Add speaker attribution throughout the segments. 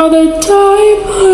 Speaker 1: all
Speaker 2: the time.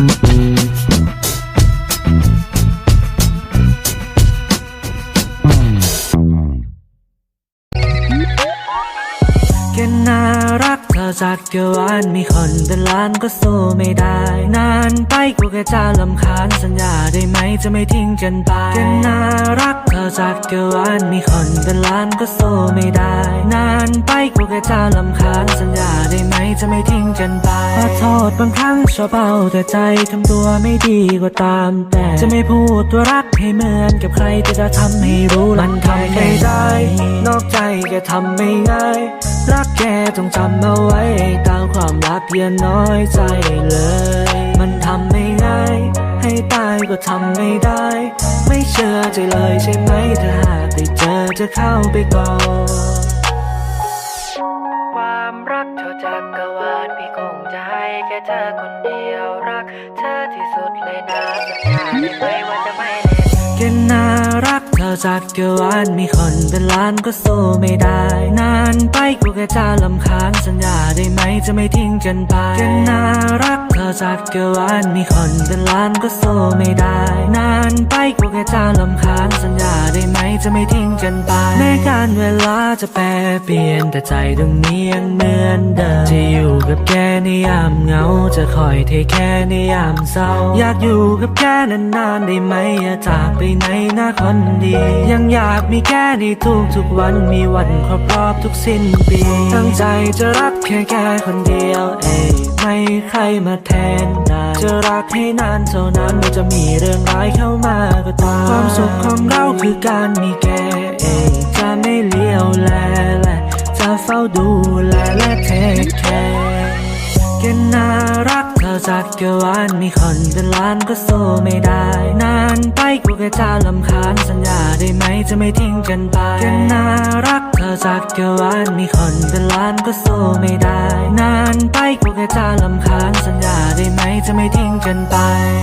Speaker 2: น่ารักเธอจาก
Speaker 3: เกวานมีคนเป็นล้านก็สู้ไม่ได้ นานไปกูแค่จะลำคาญสัญญาได้ไหมจะไม่ทิ้งกันไปแกน่ารัก เธอจักรวาลมีคนเป็นล้านก็สู้ไม่ได้ นานไปกูแค่จะลำคาญสัญญาได้ไหมจะไม่ทิ้งกันไปขอโทษบางครั้งชอบเอาแต่ใจทำตัวไม่ดีก็ตาม แต่จะไม่พูดตัวรักให้เหมือนกับใครที่จะทำให้รู้มันทำไม่ได้ นอกใจแกทำไม่ง่าย รักแกต้องจำเอาไว้ตามความรักอย่าน้อยใจเลย ก็ทำไม่ได้ ไม่เชื่อใจเลยใช่ไหมถ้าหากได้เจอจะเข้าไปก่อน ความรักเท่าจักรวาลพี่คงจะให้แค่เธอคนเดียวรัก เธอที่สุดเลยนะสัญญาได้ไหมว่า จักรวาลมีคนเป็นล้านก็สู้ไม่ได้ นานไปกูแค่จะลำคาญสัญญาได้ไหมจะไม่ทิ้งกันไปแค่น่ารักเธอจักรวาลมีคนเป็นล้านก็สู้ไม่ได้ นานไปกูแค่จะลำคาญสัญญาได้ไหมจะไม่ทิ้งกันไปแม้การเวลาจะแปรเปลี่ยนแต่ใจตรงนี้ยังเหมือนเดิมจะอยู่กับแกในยามเหงา จะคอยเทแค่ในยามเศร้า อยากอยู่กับแกนานๆได้ไหมอย่าจากไปไหนนะคนดียังอยากมีแกในทุกทุกวันมีวันครบรอบทุกสิ้นปี ตั้งใจจะรักแค่แกคนเดียวเอ้ไม่ใครมาแทนได้จะรักให้นานเท่านั้นไม่จะมีเรื่องร้ายเข้ามาก็ตามความสุขของเราคือการมีแกเอ้จะไม่เลี้ยวแลและจะเฝ้าดูแลและเทคแคร์แกน่ารัก จักรวาลมีคนเป็นล้านก็สู้ไม่ได้ นานไปกูแค่จะลำคาญสัญญาได้ไหมจะไม่ทิ้งกันไปแกน่ารักเธอจักรวาลมีคนเป็นล้านก็สู้ไม่ได้ นานไปกูแค่จะลำคาญสัญญาได้ไหมจะไม่ทิ้งกันไป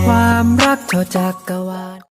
Speaker 3: ความรักเธอจักรวาล